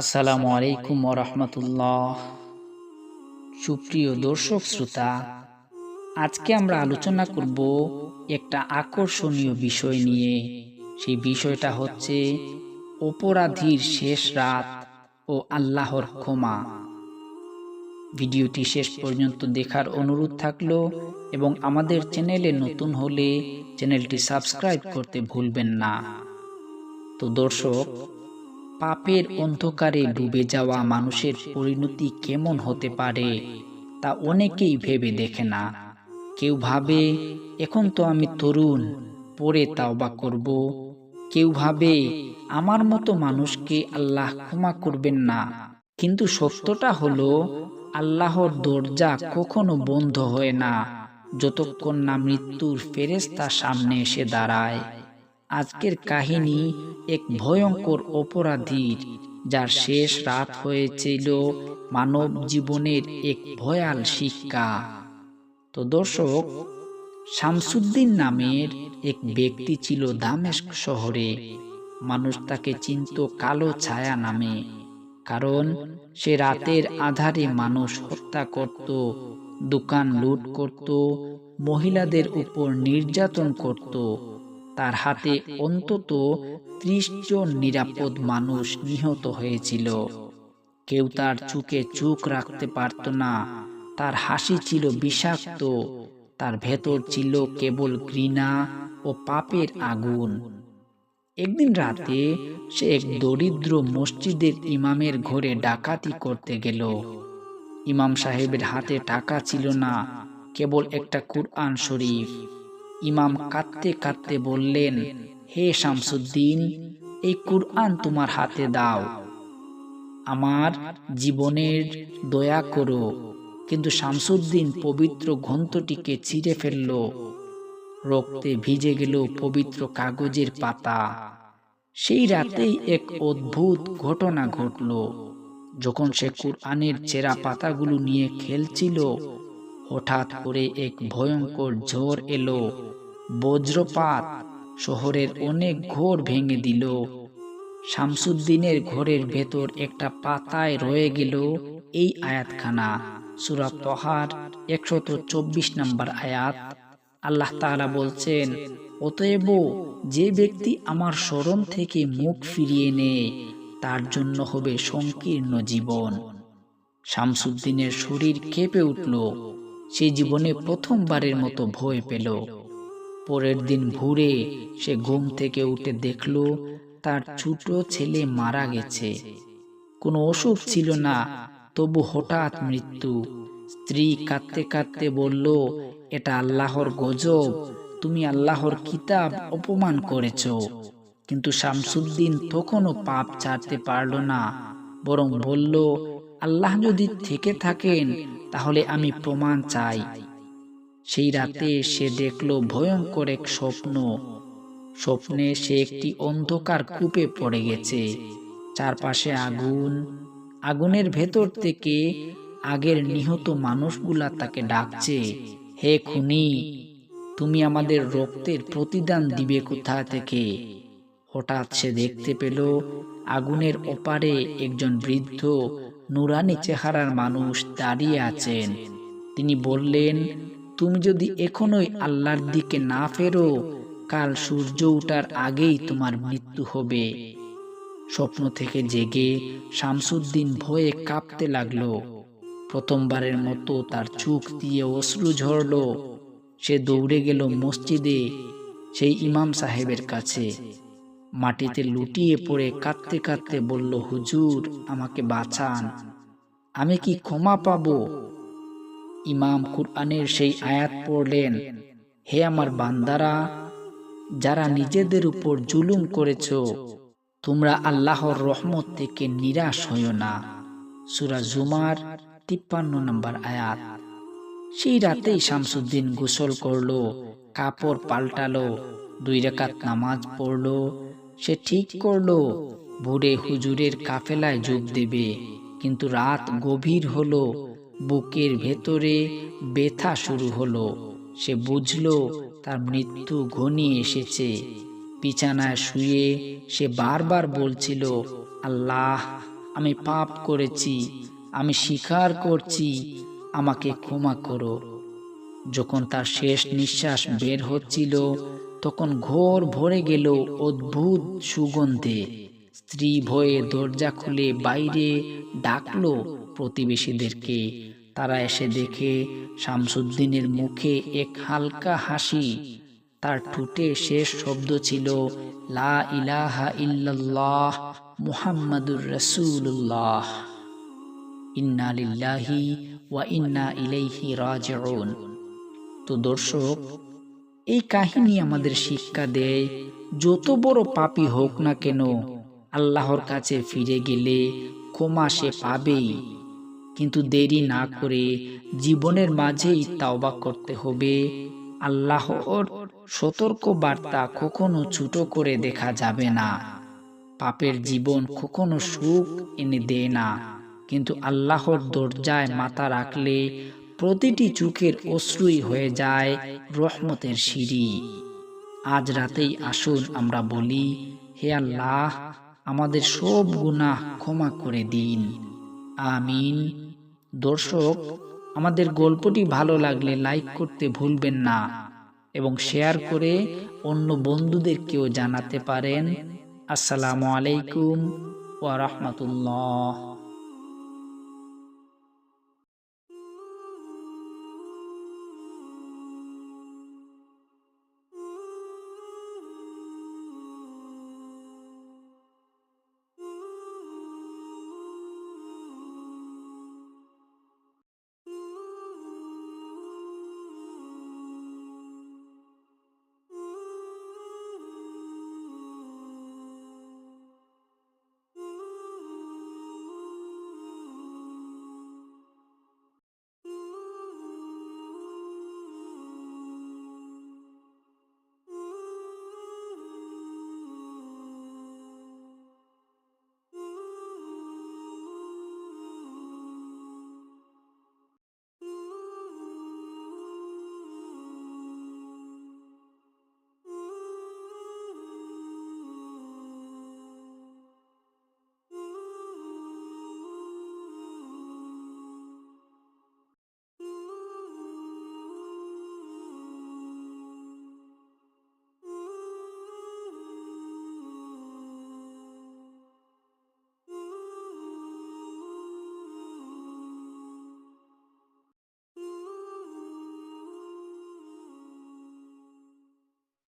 আসসালামু আলাইকুম রহমতুল্লাহ। সুপ্রিয় দর্শক শ্রোতা, আজকে আমরা আলোচনা করব একটা আকর্ষণীয় বিষয় নিয়ে। সেই বিষয়টা হচ্ছে অপরাধীর শেষ রাত ও আল্লাহর ক্ষমা। ভিডিওটি শেষ পর্যন্ত দেখার অনুরোধ থাকল এবং আমাদের চ্যানেলে নতুন হলে চ্যানেলটি সাবস্ক্রাইব করতে ভুলবেন না। তো দর্শক পাপের অন্ধকারে ডুবে যাওয়া মানুষের পরিণতি কেমন হতে পারে, তা অনেকেই ভেবে দেখে না। কেউ ভাবে, এখন তো আমি তরুণ, পরে তাওবা করব। কেউ ভাবে, আমার মতো মানুষকে আল্লাহ ক্ষমা করবেন না। কিন্তু সত্যটা হলো, আল্লাহর দরজা কখনো বন্ধ হয় না, যতক্ষণ না মৃত্যুর ফেরেস্তা সামনে এসে দাঁড়ায়। আজকের কাহিনী এক ভয়ঙ্কর অপরাধীর যার শেষ রাত হয়েছিল মানব জীবনের এক ভয়াল শিক্ষা। তো দর্শক শামসুদ্দিন নামের এক ব্যক্তি ছিল দামেস্ক শহরে। মানুষ তাকে চিনত কালো ছায়া নামে। কারণ সে রাতের আধারে মানুষ হত্যা করত দোকান লুট করত মহিলাদের উপর নির্যাতন করত। তার হাতে অন্তত ত্রিশ জন নিরাপদ মানুষ নিহত হয়েছিল। কেউ তার চুকে চুক রাখতে পারত না। তার হাসি ছিল বিষাক্ত। তার ভেতর ছিল কেবল ঘৃণা ও পাপের আগুন। একদিন রাতে সে এক দরিদ্র মসজিদের ইমামের ঘরে ডাকাতি করতে গেল। ইমাম সাহেবের হাতে টাকা ছিল না, কেবল একটা কুরআন শরীফ। ইমাম কাঁদতে কাঁদতে বললেন, হে শামসুদ্দিন, এই কুরআন তোমার হাতে দাও। আমার জীবনের দয়া করো। কিন্তু শামসুদ্দিন পবিত্র গ্রন্থটিকে ছিঁড়ে ফেলল। রক্তে ভিজে গেল পবিত্র কাগজের পাতা। সেই রাতেই এক অদ্ভুত ঘটনা ঘটল। যখন সে কুরআনের চেরা পাতাগুলো নিয়ে খেলছিল হঠাৎ করে এক ভয়ঙ্কর ঝড় এলো। বজ্রপাত শহরের অনেক ঘোর ভেঙে দিল। শামসুদ্দিনের ঘরের ভেতর একটা পাতায় রয়ে গেল এই আয়াতখানা, সুরা তহার একশত চব্বিশ নম্বর আয়াত। আল্লাহ তাআলা বলছেন, অতএব যে ব্যক্তি আমার স্মরণ থেকে মুখ ফিরিয়ে নেয় তার জন্য হবে সংকীর্ণ জীবন। শামসুদ্দিনের শরীর কেঁপে উঠল। সে জীবনে প্রথমবারের মতো ভয় পেল। পরের দিন ভোরে সে ঘুম থেকে উঠে দেখল তার ছোট ছেলে মারা গেছে। কোনো অসুখ ছিল না, তবু হঠাৎ মৃত্যু। স্ত্রী কাঁদতে কাঁদতে বলল, এটা আল্লাহর গজব, তুমি আল্লাহর কিতাব অপমান করেছ। কিন্তু শামসুদ্দিন তখনও পাপ ছাড়তে পারল না, বরং বলল আল্লাহ যদি থেকে থাকেন, তাহলে আমি প্রমাণ চাই। সেই রাতে সে দেখল ভয়ঙ্কর এক স্বপ্ন। স্বপ্নে সে একটি অন্ধকার কূপে পড়ে গেছে। চারপাশে আগুন। আগুনের ভেতর থেকে আগের নিহত মানুষগুলা তাকে ডাকছে, হে খুনি, তুমি আমাদের রক্তের প্রতিদান দিবে কোথা থেকে? হঠাৎ সে দেখতে পেল, আগুনের ওপারে একজন বৃদ্ধ নুরানি চেহারার মানুষ দাঁড়িয়ে আছেন। তিনি বললেন, তুমি যদি এখনোই আল্লাহর দিকে না ফেরো, কাল সূর্য উঠার আগেই তোমার মৃত্যু হবে। স্বপ্ন থেকে জেগে শামসুদ্দিন ভয়ে কাঁপতে লাগল। প্রথমবারের মতো তার চোখ দিয়ে অশ্রু ঝরল। সে দৌড়ে গেল মসজিদে, সেই ইমাম সাহেবের কাছে। মাটিতে লুটিয়ে পড়ে কাঁদতে কাঁদতে বলল হুজুর আমাকে বাঁচান। আমি কি ক্ষমা পাব? ইমাম কুরআনের সেই আয়াত পড়লেন হে আমার বান্দারা যারা নিজেদের উপর জুলুম করেছ তোমরা আল্লাহর রহমত থেকে নিরাশ হইও না। সুরা জুমার তিপ্পান্ন নম্বর আয়াত। সেই রাতেই শামসুদ্দিন গোসল করল কাপড় পাল্টালো দুই রেখাত নামাজ পড়ল সে ঠিক করল ভোরে হুজুরের কাফেলায় যোগ দেবে, কিন্তু রাত গভীর হলো, বুকের ভেতরে ব্যথা শুরু হলো। সে বুঝল, তার মৃত্যু ঘনিয়ে এসেছে। বিছানায় শুয়ে সে বারবার বলছিল, আল্লাহ, আমি পাপ করেছি, আমি স্বীকার করছি, আমাকে ক্ষমা করো। যখন তার শেষ নিঃশ্বাস বের হচ্ছিল তখন ঘোর ভরে গেল অদ্ভুত সুগন্ধে। স্ত্রী ভয়ে দরজা খুলে বাইরে ডাকলো প্রতিবেশীদেরকে। তারা এসে দেখে শামসুদ্দিনের মুখে এক হালকা হাসি। তার ঠোঁটে শেষ শব্দ ছিল, লা ইলাহা ইল্লাল্লাহ মুহাম্মাদুর রাসূলুল্লাহ। ইন্না লিল্লাহি ওয়া ইন্না ইলাইহি রাজিউন। তো দর্শক এই কাহিনী আমাদের শিক্ষা দেয়, যত বড় পাপী হোক না কেন, আল্লাহর কাছে ফিরে গেলে ক্ষমা সে পাবেই। কিন্তু দেরি না করে জীবনের মাঝেই তাওবা করতে হবে। আল্লাহর সতর্ক বার্তা কখনো ছোট করে দেখা যাবে না। পাপের জীবন কখনো সুখ এনে দেয় না। কিন্তু আল্লাহর দরজায় মাথা রাখলে প্রতিটি চোখের অশ্রুই হয়ে যায় রহমতের সিঁড়ি। আজ রাতেই আসুন আমরা বলি, হে আল্লাহ, আমাদের সব গুনাহ ক্ষমা করে দিন। আমিন। দর্শক, আমাদের গল্পটি ভালো লাগলে লাইক করতে ভুলবেন না এবং শেয়ার করে অন্য বন্ধুদেরকেও জানাতে পারেন। আসসালামু আলাইকুম ওয়া রাহমাতুল্লাহ।